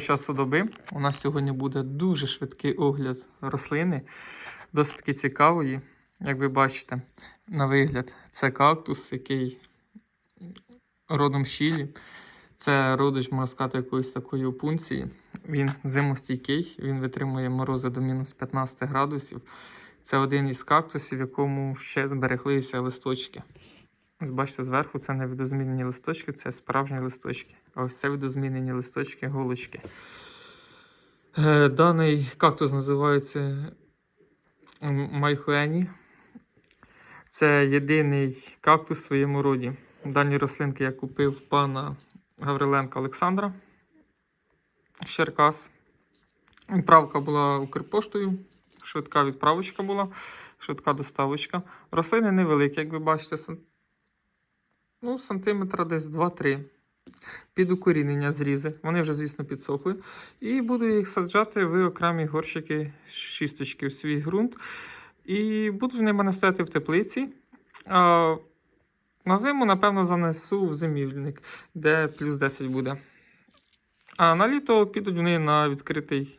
Часу доби у нас сьогодні буде дуже швидкий огляд рослини, досить таки цікавої. Як ви бачите, на вигляд, це кактус, який родом Чилі. Це родич, можна сказати, якоїсь такої опунції. Він зимостійкий, він витримує морози до мінус 15 градусів. Це один із кактусів, в якому ще збереглися листочки. Бачите, зверху це не видозмінені листочки, це справжні листочки. А ось це видозмінені листочки, голочки. Е, Даний кактус називається майхуені. Це єдиний кактус в своєму роді. Дані рослинки я купив пана Гавриленка Олександра з Черкас. Відправка була Укрпоштою. Швидка відправочка була, швидка доставочка. Рослини невеликі, як ви бачите, ну, сантиметра десь 2-3. Під укорінення зрізи. Вони вже, звісно, підсохли. І буду їх саджати в окремі горщики шісточки в свій ґрунт. І вони в мене стояти в теплиці. А на зиму, напевно, занесу в зимівник, де плюс 10 буде. А на літо підуть вони на відкритий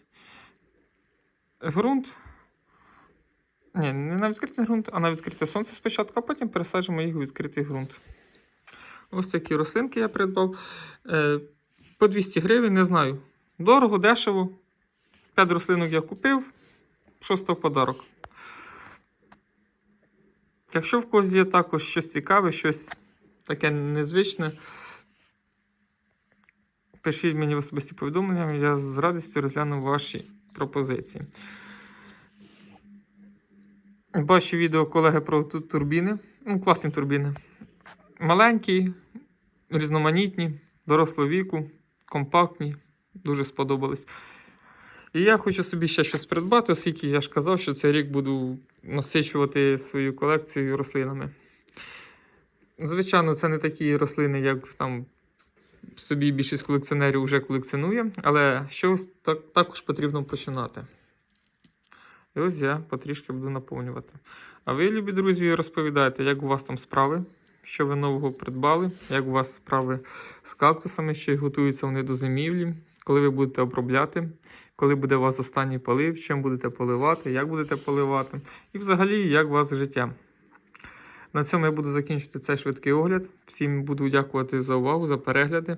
ґрунт. Ні, не на відкритий ґрунт, а на відкрите сонце спочатку, а потім пересаджимо їх у відкритий ґрунт. Ось такі рослинки я придбав. Е, по 200 гривень, не знаю. Дорого, дешево. 5 рослинок я купив, шосто в подарок. Якщо в когось є також щось цікаве, щось таке незвичне, пишіть мені в особисті повідомлення, я з радістю розгляну ваші пропозиції. Бачу відео колеги про ту- турбіни. Ну, класні турбіни. Маленькі, різноманітні, дорослого віку, компактні, дуже сподобались. І я хочу собі ще щось придбати, оскільки я ж казав, що цей рік буду насичувати свою колекцію рослинами. Звичайно, це не такі рослини, як там собі більшість колекціонерів вже колекціонує, але щось так, також потрібно починати. І ось я потрішки буду наповнювати. А ви, любі друзі, розповідайте, як у вас там справи, що ви нового придбали, як у вас справи з кактусами, чи готуються вони до зимівлі, коли ви будете обробляти, коли буде у вас останній полив, чим будете поливати, як будете поливати, і взагалі, як у вас життя. На цьому я буду закінчувати цей швидкий огляд. Всім буду дякувати за увагу, за перегляди.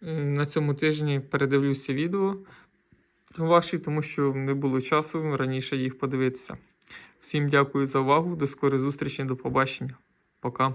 На цьому тижні передивлюся відео ваші, тому що не було часу раніше їх подивитися. Всім дякую за увагу. До скорої зустрічі, до побачення. Пока.